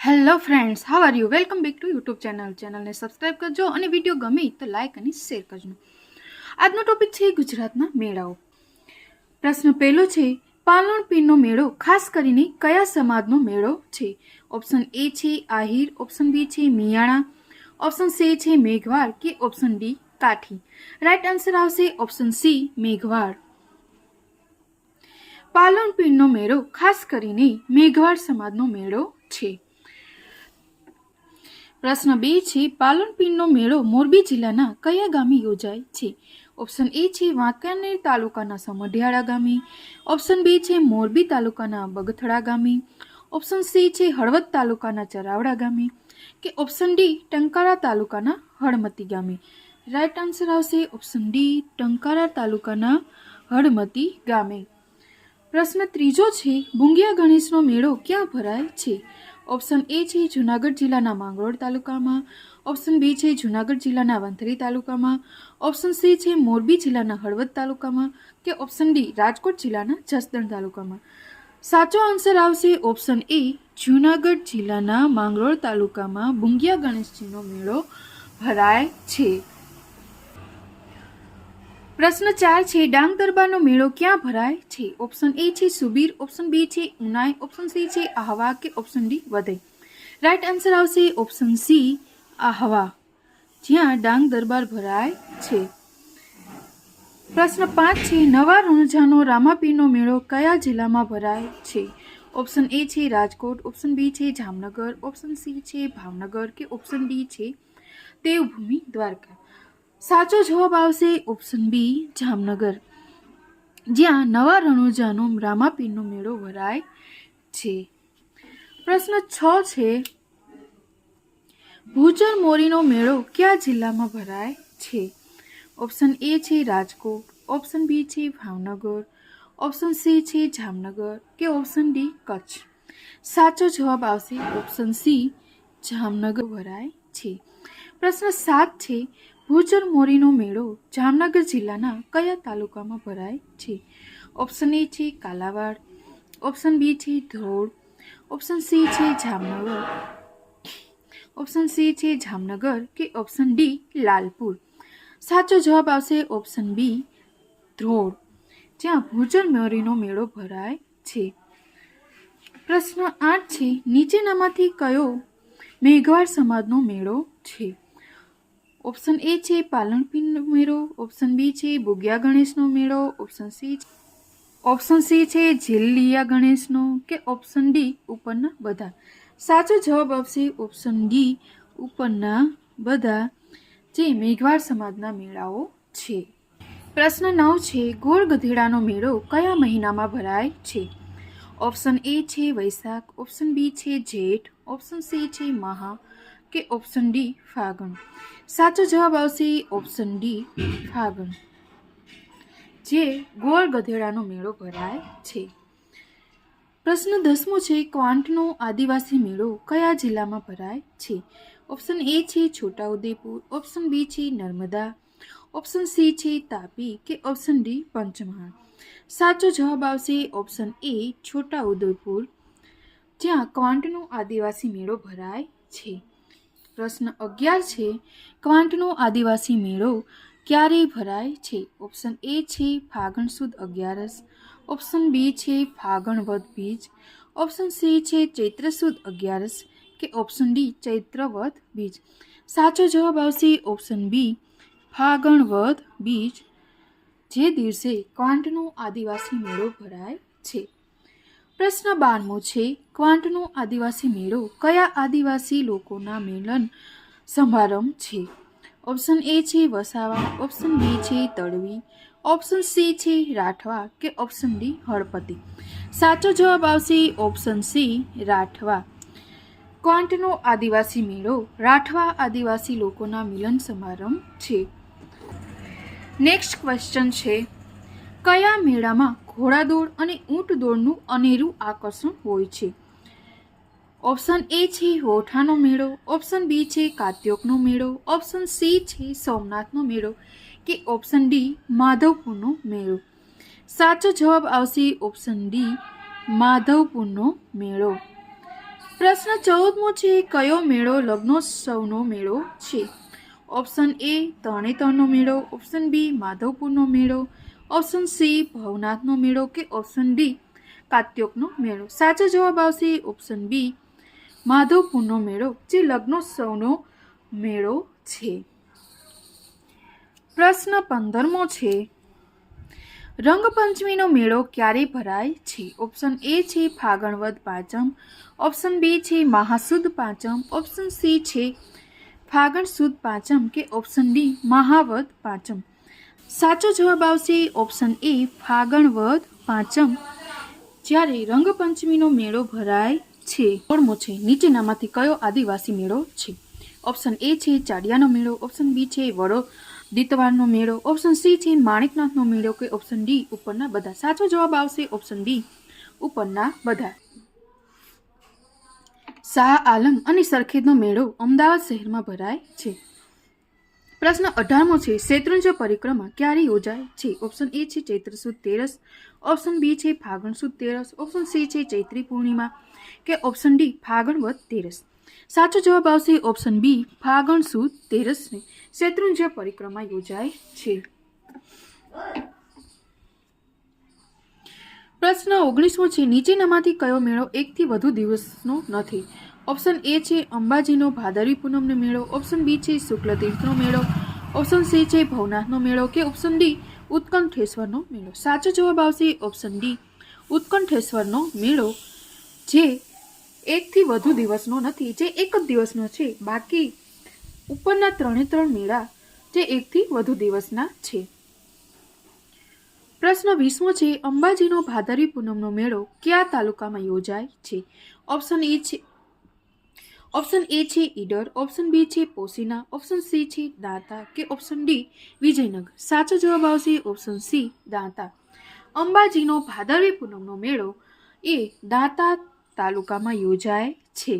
Hello friends how are you welcome back to YouTube channel ચેનલને subscribe કરજો અને video ગમે તો લાઇક અને શેર કરજો. આજનો ટોપિક છે ગુજરાતના મેળાઓ. પ્રશ્ન પહેલો છે પાલણ પીરનો મેળો ખાસ કરીને કયા સમાજનો મેળો છે? ઓપ્શન એ છે આહિર ઓપ્શન બી છે મિયાણા ઓપ્શન સી છે મેઘવાળ કે option D Kathi? Right answer આવશે ઓપ્શન સી મેઘવાળ. પાલનપીરનો મેળો ખાસ કરીને મેઘવાળ સમાજનો મેળો છે. પ્રશ્ન બે છે પાલનપીરનો મેળો મોરબી જિલ્લાના કયા ગામે યોજાય છે? ઓપ્શન એ છે, વાંકાનેર તાલુકાના સમઢિયાળા ગામે. ઓપ્શન બી છે, મોરબી તાલુકાના બગથડા ગામે. ઓપ્શન સી છે, હળવદ તાલુકાના ચરાવડા ગામે. કે ઓપ્શન ડી ટંકારા તાલુકાના હળમતી ગામે. રાઈટ આન્સર આવશે ઓપ્શન ડી ટંકારા તાલુકાના હળમતી ગામે. પ્રશ્ન ત્રીજો છે, ભૂંગિયા ગણેશનો મેળો ક્યાં ભરાય છે? ઓપ્શન એ છે જુનાગઢ જિલ્લાના માંગરોળ તાલુકામાં, ઓપ્શન બી છે જુનાગઢ જિલ્લાના વંથલી તાલુકામાં, ઓપ્શન સી છે મોરબી જિલ્લાના હળવદ તાલુકામાં કે ઓપ્શન ડી રાજકોટ જિલ્લાના જસદણ તાલુકામાં. સાચો આન્સર આવશે ઓપ્શન એ જુનાગઢ જિલ્લાના માંગરોળ તાલુકામાં ભૂંગિયા ગણેશજીનો મેળો ભરાય છે. પ્રશ્ન ચાર છે, ડાંગ દરબારનો મેળો ક્યાં ભરાય છે? ઓપ્શન એ છે, સુબીર. ઓપ્શન બી છે, ઉનાઈ. ઓપ્શન સી છે, આહવા કે ઓપ્શન ડી વધે. રાઈટ આન્સર આવશે ઓપ્શન સી આહવા. જ્યાં ડાંગ દરબાર ભરાય છે. પ્રશ્ન પાંચ છે, નવા રણઝાનો રામાપીરનો મેળો કયા જિલ્લામાં ભરાય છે? ઓપ્શન એ છે, રાજકોટ. ઓપ્શન બી છે, જામનગર. ઓપ્શન સી છે, ભાવનગર. કે ઓપ્શન ડી છે, દેવભૂમિ દ્વારકા. સાચો જવાબ આવશે ઓપ્શન બી જામનગર. જ્યાં નવા રણુજાનો રામાપીરનો મેળો ભરાય છે. પ્રશ્ન છ છે ભૂચર મોરીનો મેળો કયા જિલ્લામાં ભરાય છે? ઓપ્શન એ છે રાજકોટ, ઓપ્શન બી છે ભાવનગર, ઓપ્શન સી છે જામનગર કે ઓપ્શન ડી કચ્છ. સાચો જવાબ આવશે ઓપ્શન સી જામનગર ભરાય છે. પ્રશ્ન સાત છે ભૂચર મોરીનો મેળો જામનગર જિલ્લાના કયા તાલુકામાં ભરાય છે? ઓપ્શન એ છે કાલાવાડ ઓપ્શન બી છે ધોળ ઓપ્શન સી છે જામનગર ઓપ્શન સી છે જામનગર કે ઓપ્શન ડી લાલપુર? સાચો જવાબ આવશે ઓપ્શન બી ધ્રોળ. જ્યાં ભૂચર મોરીનો મેળો ભરાય છે. પ્રશ્ન આઠ છે, નીચેનામાંથી કયો મેઘવાળ સમાજનો મેળો છે? ઓપ્શન એ છે પાલનપીરનો મેળો, ઓપ્શન બી છે ભોગ્યા ગણેશનો મેળો, ઓપ્શન સી ઓપ્શન સી છે ઝીલિયા ગણેશનો કે ઓપ્શન ડી ઉપરના બધા. સાચો જવાબ આવશે ઓપ્શન ડી ઉપરના બધા, જે મેઘવાળ સમાજના મેળાઓ છે. પ્રશ્ન નવ છે ગોળ ગધેડાનો મેળો કયા મહિનામાં ભરાય છે? ઓપ્શન એ છે વૈશાખ, ઓપ્શન બી છે જેઠ, ઓપ્શન સી છે મહા કે ઓપ્શન ડી ફાગણ? સાચો જવાબ આવશે ઓપ્શન ડી ફાગણ. જે ગોળ ગધેડાનો મેળો ભરાય છે. પ્રશ્ન દસમો છે, ક્વાંટનો આદિવાસી મેળો કયા જિલ્લામાં ભરાય છે? ઓપ્શન એ છે, છોટાઉદેપુર. ઓપ્શન બી છે, નર્મદા. ઓપ્શન સી છે, તાપી કે ઓપ્શન ડી પંચમહાલ. સાચો જવાબ આવશે ઓપ્શન એ, છોટાઉદેપુર, જ્યાં ક્વાંટનો આદિવાસી મેળો ભરાય છે. પ્રશ્ન અગિયાર છે ક્વાંટનો આદિવાસી મેળો ક્યારે ભરાય છે? ઓપ્શન એ છે, ફાગણ સુદ અગિયારસ. ઓપ્શન બી છે, ફાગણ વદ બીજ. ઓપ્શન સી છે, ચૈત્ર સુદ અગિયારસ. કે ઓપ્શન ડી, ચૈત્ર વદ બીજ. સાચો જવાબ આવશે ઓપ્શન બી, ફાગણ વદ બીજ. જે દિવસે ક્વાંટનો આદિવાસી મેળો ભરાય છે. પ્રશ્ન બારમો છે, ક્વાંટનો આદિવાસી મેળો કયા આદિવાસી લોકોના મિલન સમારંભ છે? ઓપ્શન એ છે, વસાવા. ઓપ્શન બી છે, તળવી. ઓપ્શન સી છે, રાઠવા કે ઓપ્શન ડી હળપતિ. સાચો જવાબ આવશે ઓપ્શન સી રાઠવા. ક્વાંટનો આદિવાસી મેળો રાઠવા આદિવાસી લોકોના મિલન સમારંભ છે. નેક્સ્ટ ક્વેશ્ચન છે, કયા મેળામાં ઘોડાદોડ અને ઊંટ દોડનું અનેરું આકર્ષણ હોય છે. ઓપ્શન એ છે હોઠાનો મેળો, ઓપ્શન બી છે કાત્યોકનો મેળો, ઓપ્શન સી છે સોમનાથનો મેળો કે ઓપ્શન ડી માધવપુરનો મેળો. સાચો જવાબ આવશે ઓપ્શન ડી માધવપુરનો મેળો. પ્રશ્ન ચૌદમો છે કયો મેળો લગ્નોત્સવનો મેળો છે? ઓપ્શન એ તરણેતરનો મેળો, ઓપ્શન બી માધવપુરનો મેળો ઓપ્શન સી, ભવનાથનો મેળો કે ઓપ્શન ડી, કાત્યોકનો મેળો? સાચો જવાબ આવશે ઓપ્શન બી, માધવપુરનો મેળો, જે લગ્નોત્સવનો મેળો છે. પ્રશ્ન પંદરમો છે. રંગપંચમીનો મેળો ક્યારે ભરાય છે? ઓપ્શન એ છે ફાગણવદ પાંચમ, ઓપ્શન બી છે મહાસુદ પાંચમ, ઓપ્શન સી છે ફાગણ સુદ પાંચમ કે ઓપ્શન ડી મહાવદ પાંચમ. સાચો જવાબ આવશે ઓપ્શન એ ફાગણ વદ પાંચમ, જ્યારે રંગપંચમીનો મેળો ભરાય છે. ઓળમો છે. નીચેનામાંથી કયો આદિવાસી મેળો છે? ઓપ્શન એ છે ચાડિયાનો મેળો, ઓપ્શન બી છે વડો દિતવારનો મેળો, ઓપ્શન સી છે માણેકનાથનો મેળો કે ઓપ્શન ડી ઉપરના બધા. સાચો જવાબ આવશે ઓપ્શન ડી ઉપરના બધા. શાહ આલમ અને સરખેજનો મેળો અમદાવાદ શહેરમાં ભરાય છે. પ્રશ્ન અઢારમો છે, શેત્રુંજ પરિક્રમા ક્યારે યોજાય છે? ઓપ્શન એ છે, ચૈત્ર સુદ તેરસ. ઓપ્શન બી છે, ફાગણ સુદ તેરસ. ઓપ્શન સી છે, ચૈત્રી પૂર્ણિમા. કે ઓપ્શન ડી ફાગણ વદ તેરસ. સાચો જવાબ આવશે ઓપ્શન બી ફાગણ સુદ તેરસને. શેત્રુંજ પરિક્રમા યોજાય છે. પ્રશ્ન ઓગણીસમો છે, નીચેનામાંથી કયો મેળો એકથી વધુ દિવસનો નથી? ઓપ્શન એ છે અંબાજીનો ભાદરવી પૂનમનો મેળો, ઓપ્શન બી છે શુક્લ તીર્થનો મેળો, ઓપ્શન સી છે ભવનાથનો મેળો કે ઓપ્શન ડી ઉત્કંઠેશ્વરનો મેળો. સાચો જવાબ આવશે ઓપ્શન ડી ઉત્કંઠેશ્વરનો મેળો, જે એકથી વધુ દિવસનો નથી, જે એક જ દિવસનો છે. બાકી ઉપરના ત્રણે ત્રણ મેળા જે એકથી વધુ દિવસના છે. પ્રશ્ન વીસમો છે અંબાજીનો ભાદરવી પૂનમનો મેળો કયા તાલુકામાં યોજાય છે? ઓપ્શન એ છે ઓપ્શન એ છે ઈડર ઓપ્શન બી છે પોસીના ઓપ્શન સી છે દાંતા કે ઓપ્શન ડી વિજયનગર. સાચો જવાબ આવશે ઓપ્શન સી દાંતા. અંબાજીનો ભાદરવી પૂનમનો મેળો એ દાંતા તાલુકામાં યોજાય છે.